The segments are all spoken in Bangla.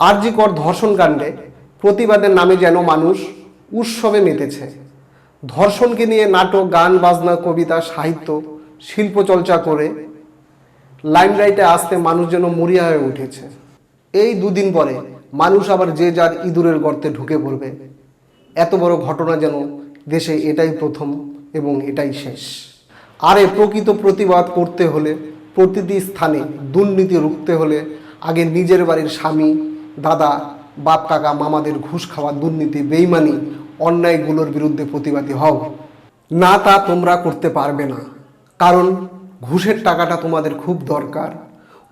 আরজিকর ধর্ষণ কাণ্ডে প্রতিবাদের নামে যেন মানুষ উৎসবে মেতেছে। ধর্ষণকে নিয়ে নাটক, গান, বাজনা, কবিতা, সাহিত্য, শিল্প চর্চা করে লাইমলাইটে আসতে মানুষ যেন মরিয়া হয়ে উঠেছে। এই দুদিন পরে মানুষ আবার যে যার ইঁদুরের গর্তে ঢুকে পড়বে। এত বড় ঘটনা যেন দেশে এটাই প্রথম এবং এটাই শেষ। আরে প্রকৃত প্রতিবাদ করতে হলে প্রতিটি স্থানে দুর্নীতি রুখতে হলে আগে নিজের বাড়ির স্বামী দাদা, বাপ, কাকা, মামাদের ঘুষ খাওয়া দুর্নীতি, বেইমানি, অন্যায়গুলোর বিরুদ্ধে প্রতিবাদী হও। না তা তোমরা করতে পারবে না। কারণ ঘুষের টাকাটা তোমাদের খুব দরকার।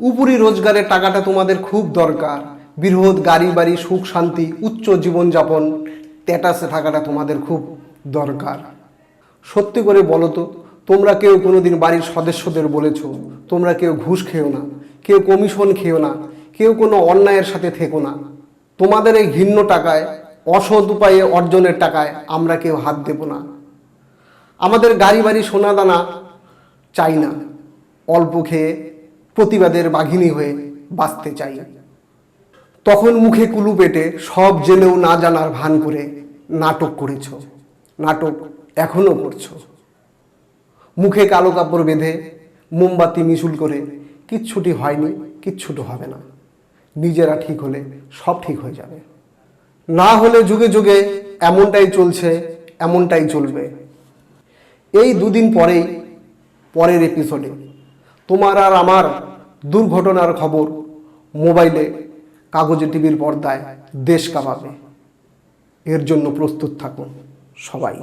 উপরি রোজগারের টাকাটা তোমাদের খুব দরকার। বৃহৎ গাড়ি বাড়ি, সুখ শান্তি, উচ্চ জীবনযাপন স্ট্যাটাসে থাকাটা তোমাদের খুব দরকার। সত্যি করে বলো তো, তোমরা কেউ কোনোদিন বাড়ির সদস্যদের বলেছ, তোমরা কেউ ঘুষ খেও না, কেউ কমিশন খেও না কেউ কোনো অন্যায়ের সাথে থেকো না। তোমাদের এই ঘিন্ন টাকায়, অসৎ উপায়ে অর্জনের টাকায় আমরা কেউ হাত দেব না। আমাদের গাড়ি বাড়ি সোনা দানা চাই না। অল্প খেয়ে প্রতিবাদের বাঘিনী হয়ে বাঁচতে চাই। তখন মুখে কুলু পেটে সব জেনেও না জানার ভান করে নাটক করেছ। নাটক এখনও করছ। মুখে কালো কাপড় বেঁধে মোমবাতি মিশুল করে, কিচ্ছুটি হয়নি, কিচ্ছুটি হবে না। নিজেরা ঠিক হলে সব ঠিক হয়ে যাবে। না হলে যুগে যুগে এমনটাই চলছে, এমনটাই চলবে। এই দুদিন পরেই, পরের এপিসোডে তোমার আর আমার দুর্ঘটনার খবর মোবাইলে, কাগজে, টিভির পর্দায় দেশ কাঁপাবে। এর জন্য প্রস্তুত থাকুন সবাই।